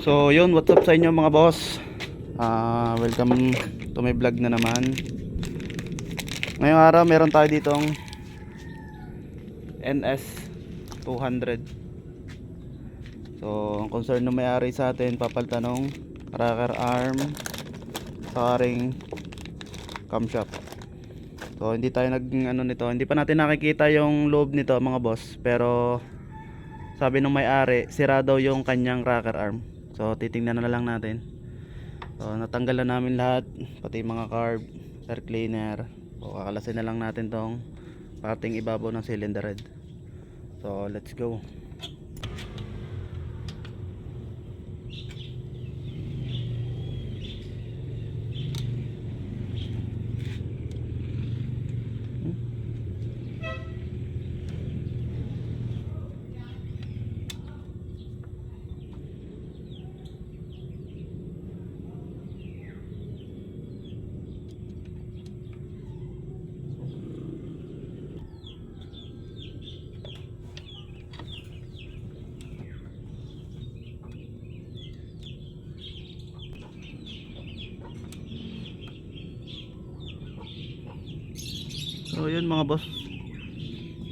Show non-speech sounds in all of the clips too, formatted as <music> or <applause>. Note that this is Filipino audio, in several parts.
So yun, what's up sa inyo mga boss? Ah, Welcome to my vlog na naman. Ngayong araw meron tayo ditong NS 200 So ang concern ng may-ari sa atin papalitan ng rocker arm sa ring camshaft So hindi tayo nag ano nito, hindi pa natin nakikita yung loob nito mga boss. Pero sabi ng may-ari, sira daw yung kanyang rocker arm. So titingnan na lang natin. So natanggal na namin lahat, pati mga carb, air cleaner. So kakalasin na lang natin tong parting ibabaw ng cylinder head. So let's go. So yun mga boss.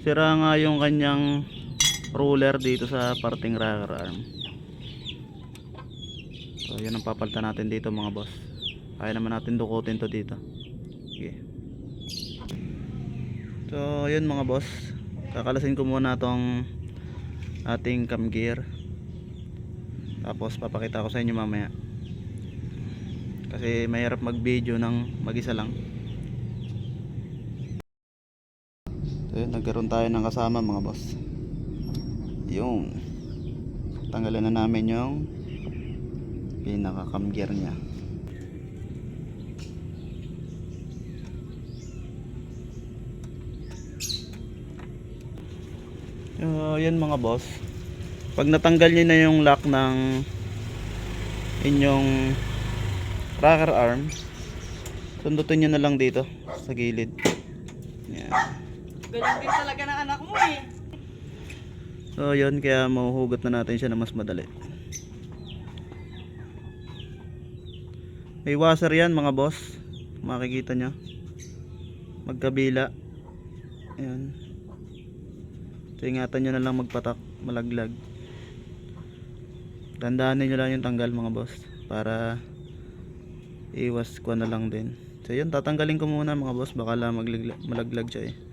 Sira nga yung kanyang ruler dito sa parting rocker arm. So yun ang papalitan natin dito mga boss. Kaya naman natin dukutin to dito. Sige. So yun mga boss. Kakalasin ko muna tong ating cam gear. Tapos papakita ko sa inyo mamaya. Kasi mahirap mag video ng mag isa lang. So nagkaroon tayo ng kasama mga boss. Yung tanggalan na namin yung pinaka cam gear niya. So, yun mga boss. Pag natanggal niyo na yung lock ng inyong rocker arm, sundutin niyo na lang dito sa gilid. Yan. Ganyan din talaga ng anak mo eh. So yun, kaya mahuhugot na natin siya na mas madali. May washer yan mga boss. Makikita nyo. Magkabila. Ayan. So ingatan nyo na lang magpatak, malaglag. Dandahanin nyo lang yung tanggal mga boss. Para iwas ko na lang din. So yun, tatanggalin ko muna mga boss. Baka lang malaglag siya eh.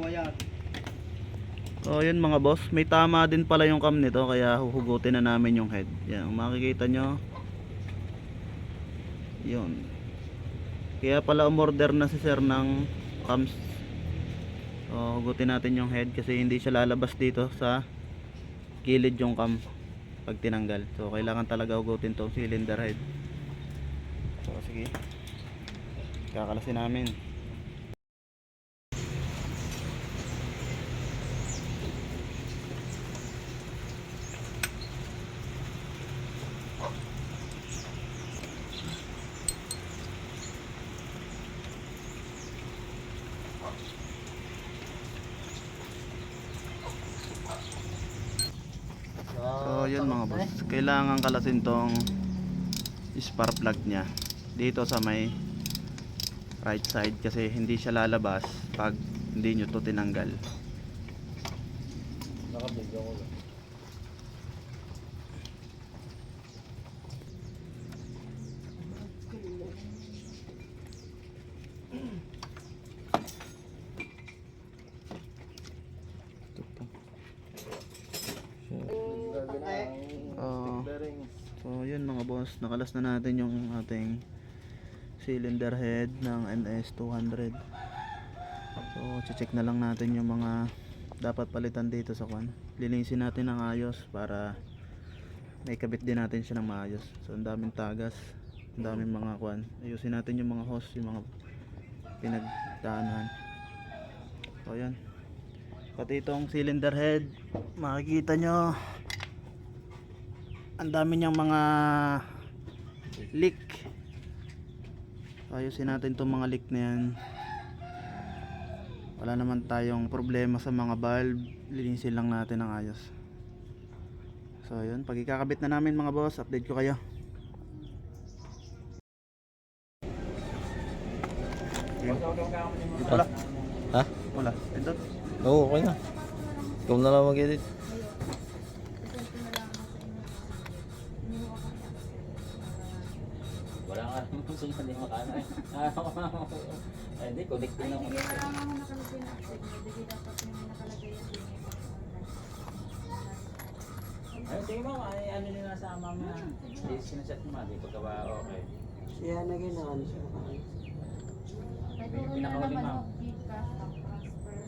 Kakawayan. Oh, yun mga boss, may tama din pala yung cam nito kaya huhugutin na namin yung head. Yan, makikita nyo. Yun. Kaya pala umorder na si sir ng cams. So, hugutin natin yung head kasi hindi siya lalabas dito sa gilid yung cam pag tinanggal. So, kailangan talaga hugutin tong cylinder head. So, sige. Kakalasin namin. So yun mga boss, kailangan kalasin tong spark plug niya dito sa may right side kasi hindi siya lalabas pag hindi nyo to tinanggal. Nakabigyan ko lang. Oh, so boss, nakalas na natin yung ating cylinder head ng NS 200. So, check na lang natin yung mga dapat palitan dito sa kwan. Linisin natin ng ayos para may kabit din natin siya ng maayos. So, ang daming tagas, ang daming mga kwan. Ayusin natin yung mga hose, yung mga pinagdaanan. So, yan. Pati itong cylinder head, makikita nyo ang dami niyang mga leak ayusin natin itong mga leak na yan wala naman tayong problema sa mga valve linisin lang natin ng ayos So yun, pag ikakabit na namin mga boss, update ko kayo. Wala. Ha? Wala. Ito. Oo, okay na. Ikaw na lang mag-edit. Kung saan hindi makana eh. Ay, hindi, connecting na ako. Hindi wala ako nakalagay na. Hindi dapat may nakalagay yung email. Ay, sige mo, ay, ano nila nasa mama na. Hindi, sinasat mo, di pagka ba okay. Siya na ginawa siya. Turo na pinakahuli, naman ma'am. Gcash, bank transfer.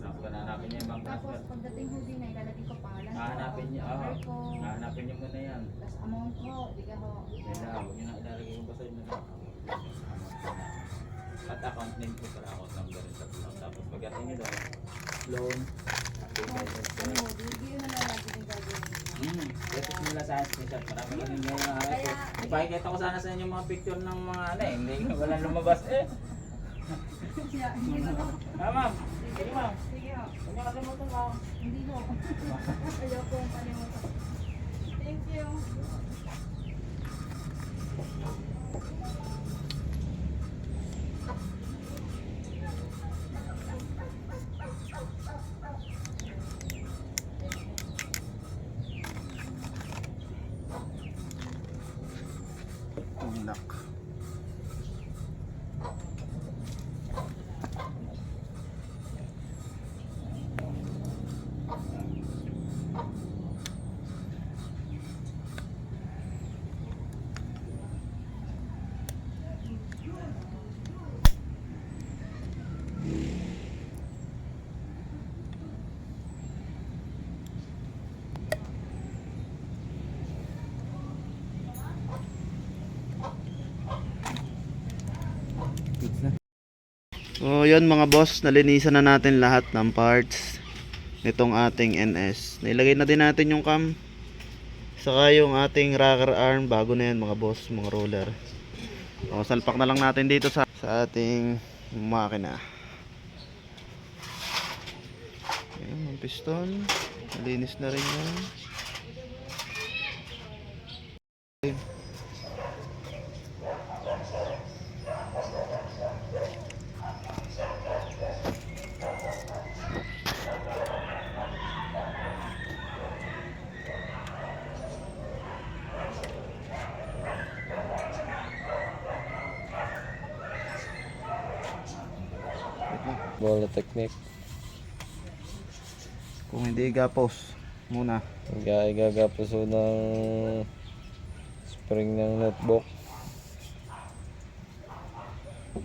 Tapos hanapin niya yung bank Tapos transfer. pagdating ho din ay lalagay ko pangalan ko. Hahanapin niya, oo. number ko, Hahanapin niyo muna yan. Tapos amount ko, biga ho. Na, huwag niyo na ilalagay yung basta yun na. At account name ko para account number rin sa tulong. Tapos pagdating niyo daw, loan. Ano ho, yun na lang lagi yung gagawin. Hmm, letos nila sa screenshot. Marami ka yung mga Kaya, Ipakikita ko sana sa inyo mga picture ng mga ano eh. Hindi, wala lumabas eh. Na ho. Ah, ma'am. Sige, ma'am. Sige ho. Huwag niyo kalimutan, ma'am. Hindi ho. <laughs> Ayoko ang kalimutan. Thank you. So yun mga boss, nalinisan na natin lahat ng parts nitong ating NS. Nailagay na din natin yung cam. Saka yung ating rocker arm, bago na yan mga boss, mga roller. O, salpak na lang natin dito sa, sa ating makina. Ayan, ang piston. Nalinis na rin yan. Bola technique. Kung hindi gapos muna. Gagagapuso ng spring ng notebook.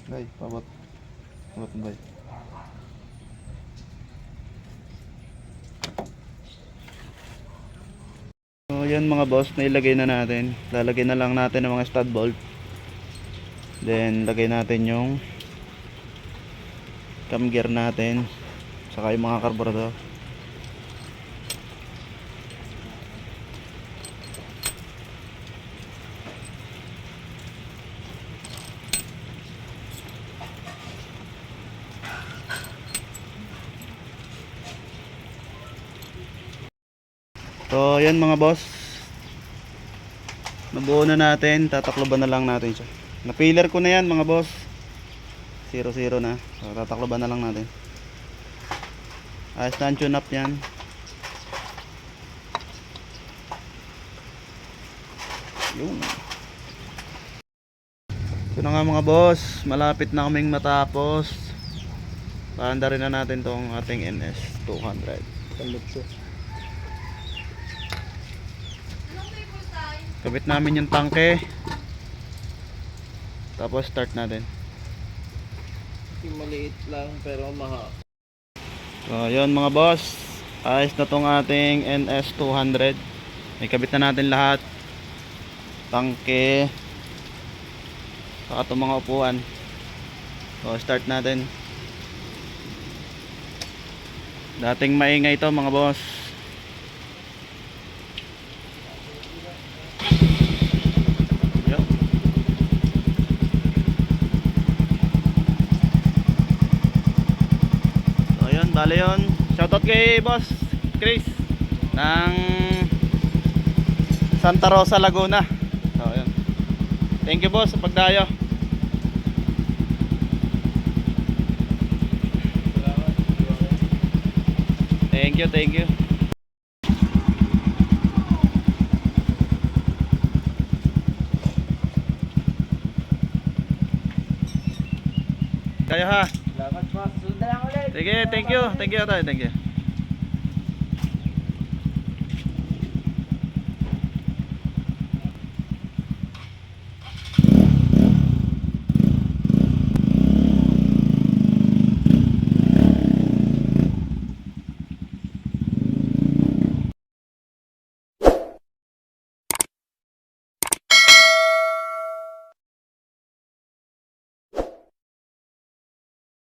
Bay, pabot. Pabot bay. So yan mga boss, nailagay na natin. Lalagay na lang natin ng mga stud bolt. Then lagay natin yung cam gear natin. Saka yung mga carburetor. So, yan mga boss. Nabuo na natin, tatakloban na lang natin siya. Na-filler ko na yan mga boss. 0-0 na. So, tatakloban na lang natin. Ayos na tune up yan. Yun. Ito na nga mga boss, malapit na kaming matapos. Paanda rin na natin tong ating NS 200. Kalutso. Kabit namin yung tangke. Tapos start natin. Maliit lang pero maha. So, yun mga boss. Ayos na tong ating NS 200. May kabit na natin lahat. Tangke. Saka itong mga upuan. So, start natin. Dating maingay ito mga boss. Bale yun. Shoutout kay boss Chris ng Santa Rosa, Laguna. So, yun. Thank you boss sa pagdayo. Thank you, thank you. Kayo ha. Sige, thank you. Thank you, tayo. Thank you.